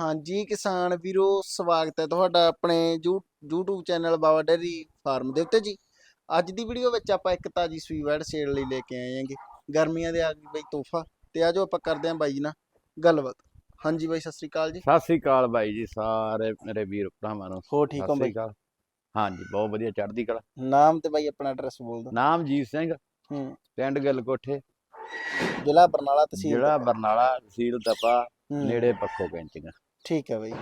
ਹਾਂਜੀ ਕਿਸਾਨ ਵੀਰੋ ਸਵਾਗਤ ਹੈ ਤੁਹਾਡਾ ਆਪਣੇ YouTube channel Baba dairy farm ਦੇ ਉੱਤੇ ਜੀ। ਅੱਜ ਦੀ ਵੀਡੀਓ ਵਿੱਚ ਆਪਾਂ ਇੱਕ ਤਾਜੀ ਸੂਈ ਵੈੜ ਸੇਲ ਲਈ ਲੈ ਕੇ ਆਏ ਹਾਂਗੇ। ਗਰਮੀਆਂ ਦੇ ਆ ਗਈ ਬਈ ਤੋਹਫਾ ਤੇ ਆਜੋ ਆਪਾਂ ਕਰਦੇ ਆਂ ਬਾਈ ਜੀ ਨਾਲ ਗੱਲਬਾਤ। ਹਾਂਜੀ ਬਾਈ ਸਤਿ ਸ੍ਰੀ ਅਕਾਲ ਜੀ। ਸਤਿ ਸ੍ਰੀ ਅਕਾਲ ਬਾਈ ਜੀ ਸਾਰੇ ਮੇਰੇ ਵੀਰ ਭਰਾਵਾਂ ਨੂੰ। ਹੋ ਠੀਕ ਹੋ ਬਾਈ? ਹਾਂਜੀ ਬਹੁਤ ਵਧੀਆ ਚੜ੍ਹਦੀ ਕਲਾ। ਨਾਮ ਤੇ ਬਾਈ ਆਪਣਾ ਐਡਰੈਸ ਬੋਲ ਦਿਓ। ਨਾਮ ਜੀਤ ਸਿੰਘ ਹੂੰ। ਪਿੰਡ ਗਿੱਲ ਕੋਠੇ ਜ਼ਿਲ੍ਹਾ ਬਰਨਾਲਾ ਤਹਿਸੀਲ ਤਪਾ। ਬਰਨਾਲਾ ਤਹਿਸੀਲ ਹੂੰ, ਨੇੜੇ ਪੱਖੋ ਕੈਂਚੀਆਂ ਠੀਕ ਹੈ ਬਾਈ।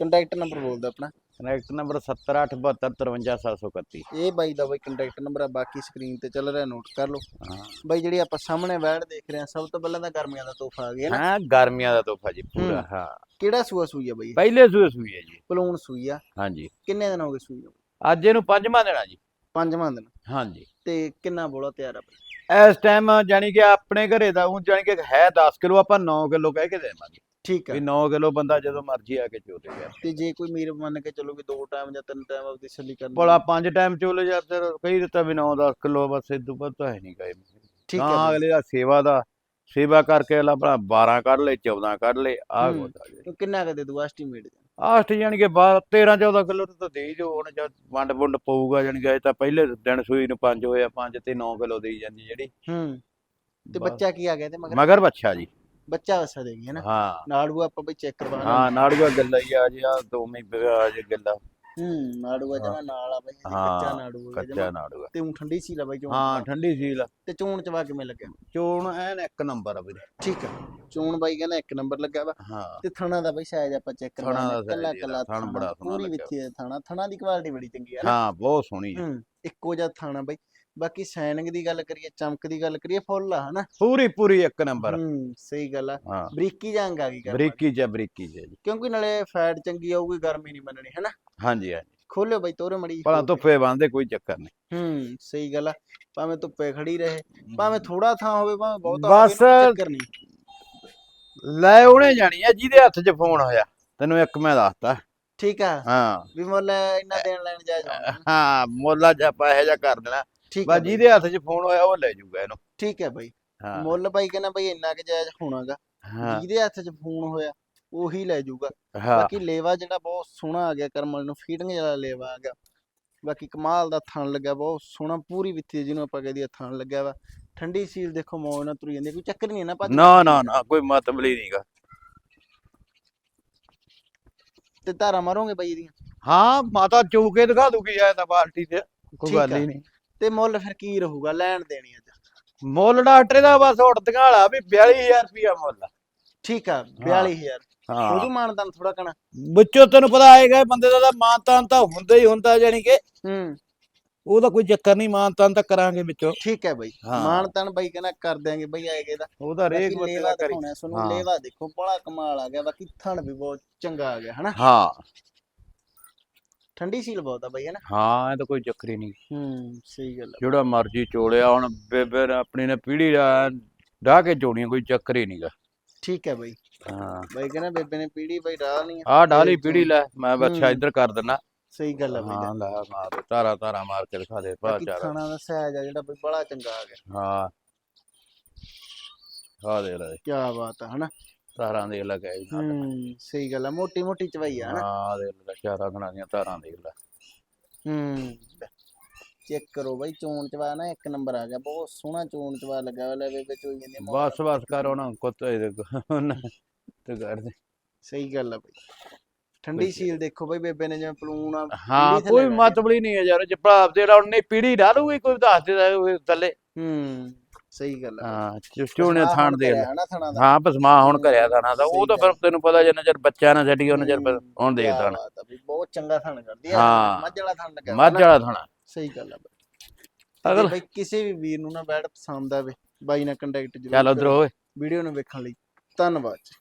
ਕੰਟੈਕਟ ਨੰਬਰ ਬੋਲ ਦਿਓ ਆਪਣਾ। ਕਨੈਕਟ ਨੰਬਰ 7872555731 ਇਹ ਬਾਈ ਦਾ ਬਾਈ ਕੰਟੈਕਟ ਨੰਬਰ ਆ ਬਾਕੀ ਸਕਰੀਨ ਤੇ ਚੱਲ ਰਿਹਾ ਨੋਟ ਕਰ ਲਓ। ਹਾਂ। ਬਾਈ ਜਿਹੜੀ ਆਪਾਂ ਸਾਹਮਣੇ ਵੈੜ ਦੇਖ ਰਹੇ ਹਾਂ ਸਭ ਤੋਂ ਪਹਿਲਾਂ ਤਾਂ ਗਰਮੀਆਂ ਦਾ ਤੋਹਫਾ ਆ ਗਿਆ ਨਾ। ਹਾਂ ਗਰਮੀਆਂ ਦਾ ਤੋਹਫਾ ਜੀ ਪੂਰਾ ਹੂੰ। ਕਿਹੜਾ ਸੂਆ ਸੂਈ ਆ ਬਾਈ? ਪਹਿਲੇ ਸੂਏ ਸੂਈ ਹੈ ਜੀ। ਪਲੂਣ ਸੂਈ ਆ। ਹਾਂਜੀ। ਕਿੰਨੇ ਦਿਨ ਹੋ ਗਏ ਸੂਈ ਨੂੰ? ਅੱਜ ਇਹਨੂੰ ਪੰਜਵਾਂ ਦੇਣਾ ਜੀ। ਪੰਜਵਾਂ ਦਿਨ। ਹਾਂਜੀ। ਤੇ ਕਿੰਨਾ ਬੋਲਾ ਤਿਆਰ ਆ ਬਾਈ? ਇਸ ਟਾਈਮ ਜਾਨੀ ਕਿ ਆਪਣੇ ਘਰੇ ਦਾ ਉਹ ਜਾਨੀ ਕਿ ਹੈ 10 ਕਿਲੋ ਆਪਾਂ 9 ਕਿਲੋ ਕਹਿ ਕੇ ਦੇਵਾਂਗੇ। ਠੀਕ ਵੀ 9 ਕਿਲੋ ਬੰਦਾ ਜਦੋਂ ਮਰਜ਼ੀ ਆ ਕੇ ਚੋਲੇ ਗਿਆ ਤੇ ਜੇ ਕੋਈ ਮੀਰ ਮੰਨ ਕੇ ਚਲੋ ਵੀ ਦੋ ਟਾਈਮ ਜਾਂ ਤਿੰਨ ਟਾਈਮ ਆਪਦੀ ਸੱਲੀ ਕਰਨ। ਭਲਾ ਪੰਜ ਟਾਈਮ ਚੋਲੇ ਯਾਰ ਤੇ ਕਈ ਦਿੱਤਾ ਵੀ 9 10 ਕਿਲੋ ਬਸ ਇਦੋਂ ਵੱਧ ਤਾਂ ਹੈ ਨਹੀਂ ਗਏ ਠੀਕ ਹਾਂ ਬਾਈ। ਅਗਲੇ ਦਾ ਸੇਵਾ ਦਾ ਸੇਵਾ ਕਰਕੇ ਅਗਲਾ ਭਲਾ 12 ਕੱਢ ਲੇ 14 ਕੱਢ ਲੇ ਆ ਹੂੰ। ਗੋਦਾ ਜੀ ਤੂੰ ਕਿੰਨਾ ਕਦੇ ਦੂ ਐਸਟੀਮੇਟ? ਆਸਟ ਜਾਣੀ ਕਿ 12 13 14 ਕਿਲੋ ਤਾਂ ਦੇ ਜੋ ਹੁਣ ਜਦ ਵੰਡ ਵੁੰਡ ਪਊਗਾ ਜਾਣੀ ਕਿ ਇਹ ਤਾਂ ਪਹਿਲੇ ਦਿਨ ਸੂਈ ਨੂੰ 5 ਹੋਇਆ 5 ਤੇ 9 ਕਿਲੋ ਦੇਈ ਜਾਂਦੀ ਜਿਹੜੀ। ਹੂੰ ਤੇ ਬਸ। ਬੱਚਾ ਕੀ ਆ ਗਿਆ ਤੇ ਮਗਰ? ਮਗਰ ਬੱਚਾ ਜੀ। ਬੱਚਾ ਵਸਾ ਦੇਗੀ ਹੈ ਨਾ। ਹਾਂ। ਨਾੜੂ ਆਪਾਂ ਬਈ ਚੈੱਕ ਕਰਵਾ ਹਾਂ ਨਾੜੂਆ ਗੱਲਾ ਹੀ ਆ ਜੀ ਆ ਦੋ ਮਹੀਨੇ ਆ ਜੀ ਗੱਲਾ। ਹੂੰ ਨਾੜੂਆ ਜਮਾ ਨਾਲ ਆ ਬਈ ਕੱਚਾ ਨਾੜੂ ਆ ਕੱਚਾ ਨਾੜੂਆ। ਤੇ ਉਹ ਠੰਡੀ ਸੀ ਲਾ ਬਈ ਚੋਣ ਹਾਂ। ਠੰਡੀ ਸੀਲ ਤੇ ਚੋਣ ਚਵਾ ਕਿਵੇਂ ਲੱਗਿਆ? ਚੋਣ ਐਨ ਇੱਕ ਨੰਬਰ ਆ ਵੀਰੇ। ਠੀਕ ਆ। ਚੋਣ ਬਾਈ ਕਹਿੰਦਾ ਇੱਕ ਨੰਬਰ ਲੱਗਾ ਵਾ। ਤੇ ਥਣਾ ਦਾ ਬਈ ਸਾਈਜ਼ ਆਪਾਂ ਚੈੱਕ size ਕੱਲਾ ਕੱਲਾ ਥਣ ਬੜਾ ਸੋਹਣਾ ਪੂਰੀ ਲੱਗਿਆ। ਵਿੱਥੀ ਹੈ ਥਣਾ। ਥਣਾ ਦੀ ਕੁਆਲਿਟੀ ਬੜੀ ਚੰਗੀ ਨਾ। ਹਾਂ ਬਹੁਤ ਸੋਹਣੀ ਹੂੰ ਇੱਕੋ ਜਿਹਾ ਥਾਣਾ ਬਈ। ਬਾਕੀ ਸਾਈਨਿੰਗ ਦੀ ਗੱਲ ਕਰੀਏ ਚਮਕ ਦੀ ਗੱਲ ਕਰੀਏ ਫੁੱਲ ਆ ਹਨਾ? ਪੂਰੀ ਪੂਰੀ ਇੱਕ ਨੰਬਰ। ਹੂੰ ਸਹੀ ਗੱਲ ਆ। ਹਾਂ। ਬਰੀਕੀ ਜੰਗ ਆ ਗਈ ਗੱਲ ਬਰੀਕੀ ਚ ਬਰੀਕੀ ਜੀ। ਕਿਉਂਕਿ ਨਾਲੇ ਫੈਟ ਚੰਗੀ ਆਊਗੀ ਗਰਮੀ ਨਹੀਂ ਮੰਨਣੀ ਹਨਾ? ਹਾਂਜੀ ਹਾਂਜੀ। ਖੋਲਿਓ ਬਈ ਤੋਰੇ ਮੜੀ ਭਲਾ ਧੁੱਪੇ ਬੰਦੇ ਕੋਈ ਚੱਕਰ ਨਹੀਂ। ਹੂੰ ਸਹੀ ਗੱਲ ਆ। ਭਾਵੇਂ ਧੁੱਪੇ ਖੜੀ ਰਹੇ ਭਾਵੇਂ ਥੋੜਾ ਥਾਂ ਹੋਵੇ ਭਾਵੇਂ ਬਹੁਤਾ ਬਸ- ਚੱਕਰ ਨਹੀਂ। ਲੈ ਉਹਨੇ ਜਾਣੀ ਆ ਜਿਹਦੇ ਹੱਥ 'ਚ ਫੋਨ ਹੋਇਆ। ਤੈਨੂੰ ਇੱਕ ਮੈਂ ਦੱਸਤਾ। ਠੀਕ ਆ। ਹਾਂ। ਵੀ ਮੁੱਲ ਇੰਨਾ ਦੇਣ ਲੈਣ ਜਾਇਜ਼। ਹਾਂ ਮੁੱਲਾ ਜਪਾ ਇਹ ਜਾ ਕਰ ਦੇਣਾ। ਠੀਕ ਬਸ ਬਈ, ਜਿਹਦੇ ਹੱਥ 'ਚ ਫੋਨ ਹੋਇਆ ਉਹ ਲੈ ਜਾਊਗਾ ਇਹਨੂੰ। ਠੀਕ ਹੈ ਬਈ। ਹਾਂ। ਮੁੱਲ ਬਾਈ ਕਹਿੰਦਾ ਬਈ ਇੰਨਾ ਕਿ ਜਾਇਜ਼ ਹੋਣਾਗਾ। ਹਾਂ। ਜਿਹਦੇ ਹੱਥ 'ਚ ਫੋਨ ਹੋਇਆ ਉਹੀ ਲੈ ਜਾਊਗਾ ਹਾਂ। ਬਾਕੀ ਲੇਵਾ ਜਿਹੜਾ ਬਹੁਤ ਸੋਹਣਾ ਆ ਗਿਆ ਕਰਮਲ ਨੂੰ ਫੀਡਿੰਗ ਵਾਲਾ ਲੇਵਾ ਆ ਗਿਆ। ਬਾਕੀ ਕਮਾਲ ਦਾ ਥਣ ਲੱਗਿਆ ਬਹੁਤ ਸੋਹਣਾ ਪੂਰੀ ਵਿੱਥੀ ਜਿਹਨੂੰ ਆਪਾਂ ਕਹਦੇ ਥਣ ਲੱਗਿਆ ਵਾ। ਠੰਡੀ ਸੀਲ ਦੇਖੋ ਮੌਜ ਨਾਲ ਤੁਰੀ ਜਾਂਦੀ ਕੋਈ ਚੱਕਰ ਨਹੀਂ ਹੈ ਨਾ ਭਾਜੀ ਨਾ ਨਾ ਨਾ ਕੋਈ ਮਤਲਬ ਹੀ ਨਹੀਂਗਾ ਤੇ ਧਾਰਾ ਮਾਰੋਗੇ ਬਾਈ ਇਹਦੀਆਂ? ਹਾਂ ਮਾਤਾ ਚੌਕੇ ਦਿਖਾ ਦੂਗੀ ਐ ਤਾਂ ਬਾਲਟੀ ਤੇ ਕੋਈ ਠੀਕ ਗੱਲ ਆ। ਹੀ ਨਹੀਂ ਤੇ ਮੁੱਲ ਫਿਰ ਕੀ ਰਹੂਗਾ ਲੈਣ ਦੇਣੀ ਅੱਜ ਮੁੱਲ ਡਾਕਟਰ ਦਾ ਬਸ ਉੜਦੀਆਂ ਵਾਲਾ ਵੀ 42000 ਰੁਪਿਆ ਮੁੱਲ ਆ। ਠੀਕ ਆ 42000 ਹਾਂ। ਉਹਦੋਂ ਮਾਨਦਾਨ ਥੋੜਾ ਕਣਾ ਵਿੱਚੋਂ ਤੈਨੂੰ ਪਤਾ ਆਏਗਾ ਇਹ ਬੰਦੇ ਦਾ ਤਾਂ ਮਾਨਤਾਨ ਤਾਂ ਹੁੰਦਾ ਹੀ ਹੁੰਦਾ ਜਾਨੀ ਕਿ ਹੂੰ। ਉਹਦਾ ਕੋਈ ਚੱਕਰ ਨਹੀਂ ਮਾਨਤਾਨ ਤਾਂ ਕਰਾਂਗੇ ਵਿੱਚੋਂ। ਠੀਕ ਹੈ ਬਾਈ। ਹਾਂ। ਮਾਨਤਾਨ ਬਾਈ ਕਹਿੰਦਾ ਕਰ ਦਿਆਂਗੇ ਬਾਈ ਆਏਗੇ ਦਾ ਉਹਦਾ ਰੇਕ ਬਾਕੀ ਲੇਵਾ ਦਾ ਕਰੀ। ਦਿਖਾਉਣਾ ਤੁਹਾਨੂੰ ਹਾਂ। ਲੇਵਾ ਦੇਖੋ ਬੜਾ ਕਮਾਲ ਆ ਗਿਆ। ਬਾਕੀ ਥਣ ਵੀ ਬਹੁਤ ਚੰਗਾ ਆ ਗਿਆ ਹਨਾ? ਹਾਂ। ਠੰਡੀ ਸੀਲ ਬਹੁਤ ਆ ਬਾਈ ਹਨਾ ਹਾਂ ਇਹ ਤਾਂ ਕੋਈ ਚੱਕਰ ਹੀ ਨਹੀਂ। ਹੂੰ ਸਹੀ ਗੱਲ ਆ। ਜਿਹੜਾ ਮਰਜ਼ੀ ਚੋਲਿਆ ਹੁਣ ਬੇਬੇ ਨੇ ਆਪਣੀ ਨੇ ਪੀੜੀ ਢਾ ਕੇ ਚੋਣੀਆਂ ਕੋਈ ਚੱਕਰ ਹੀ ਨਹੀਂਗਾ। ਠੀਕ ਹੈ ਬਾਈ। ਹਾਂ। ਬਾਈ ਕਹਿੰਦਾ ਬੇਬੇ ਨੇ ਪੀੜੀ ਬਾਈ ਡਾਲ ਨਹੀਂ ਆਹ ਡਾਲੀ ਪੀੜੀ ਲੈ ਮੈਂ ਬੱਚਾ ਹੂੰ। ਇੱਧਰ ਕਰ ਦਿੰਨਾ ਸਹੀ ਗੱਲ ਆ ਬਾਈ। ਹਾਂ ਲੈ ਮਾਰ ਤਾਰਾ ਤਾਰਾ ਮਾਰ ਕੇ ਦਿਖਾ ਦੇ ਭਾ ਚਾਰਾ ਖਾਣਾ ਦਾ ਸਾਈਜ਼ ਆ ਜਿਹੜਾ ਬਈ ਬੜਾ ਚੰਗਾ ਆ ਗਿਆ। ਹਾਂ। ਆ ਦੇ ਲੈ। ਕੀ ਬਾਤ ਆ ਹਨਾ ਤਾਰਾਂ ਦੇ ਲੱਗਾ ਹੂੰ ਸਹੀ ਗੱਲ ਆ ਮੋਟੀ ਮੋਟੀ ਚਵਾਈ ਆ ਹਨਾ ਹਾਂ ਦੇ ਲੈ ਚਾਰਾ ਗਣਾ ਦੀਆਂ ਤਾਰਾਂ ਦੇ ਲੈ। ਹੂੰ ਚੈੱਕ ਕਰੋ ਬਾਈ ਚੋਣ ਚਵਾ ਨਾ ਇੱਕ ਨੰਬਰ ਆ ਗਿਆ ਬਹੁਤ ਸੋਹਣਾ ਚੋਣ ਚਵਾ ਲੱਗਾ ਵਾ ਲੈ ਬੇਬੇ ਚੋਈ ਜਾਂਦੀ ਆ, ਬਸ ਬਸ ਕਰ ਉਹਨਾਂ ਕੁੱਤੇ ਦੇ ਤੇ ਕਰ ਦੇ। ਸਹੀ ਗੱਲ ਆ ਬਾਈ। ਠੰਡੀ ਸੀਲ ਦੇਖੋ ਬਾਈ ਬੇਬੇ ਨੇ ਜਿਵੇਂ ਪਲੂਣ ਆ ਹਾਂ ਥੱਲੇ ਕੋਈ ਬਹਿ ਹੀ ਨਹੀਂ ਹੈ ਯਾਰ ਜੇ ਭਰਾ ਦੇ ਨਾਲ ਉਹਨੇ ਪੀੜੀ ਡਾਲੂਗੀ ਕੋਈ ਦੱਸ ਦੇ ਥੱਲੇ। ਹੂੰ। ਸਹੀ ਗੱਲ ਆ। ਹਾਂ ਚੋਣੇ ਪਸਮਾ ਥਾਣ ਦੇ ਕਰਿਆ ਹਨਾ ਥਣਾ ਦਾ। ਹਾਂ ਪਸਮਾ ਹੁਣ ਕਰਿਆ ਥਾਣਾ ਦਾ ਉਹ ਸਹੀ ਤਾਂ ਫਿਰ ਗੱਲ। ਤੈਨੂੰ ਪਤਾ ਜੇ ਨਜ਼ਰ ਬੱਚਾ ਨਾ ਛੱਡੀ ਉਹ ਨਜ਼ਰ ਹੂੰ, ਹੁਣ ਕਿਆ ਬਾਤ ਆ ਬਈ, ਬਹੁਤ ਚੰਗਾ ਥਣ ਕਰਦੀ ਆ। ਹਾਂ। ਮੱਝ ਵਾਲਾ ਥਣ ਲੱਗਾ ਮੱਝ ਵਾਲਾ ਥਾਣਾ। ਸਹੀ ਗੱਲ ਆ ਬਾਈ। ਅਗਲ ਬਈ ਕਿਸੇ ਵੀ ਵੀਰ ਨੂੰ ਨਾ ਬੈਡ ਪਸੰਦ ਆਵੇ ਬਾਈ ਨਾਲ ਕੰਟੈਕਟ ਜ਼ਰੂਰ ਚੱਲ ਉਧਰ ਵੀਡੀਓ ਨੂੰ ਵੇਖਣ ਲਈ। ਧੰਨਵਾਦ ਜੀ।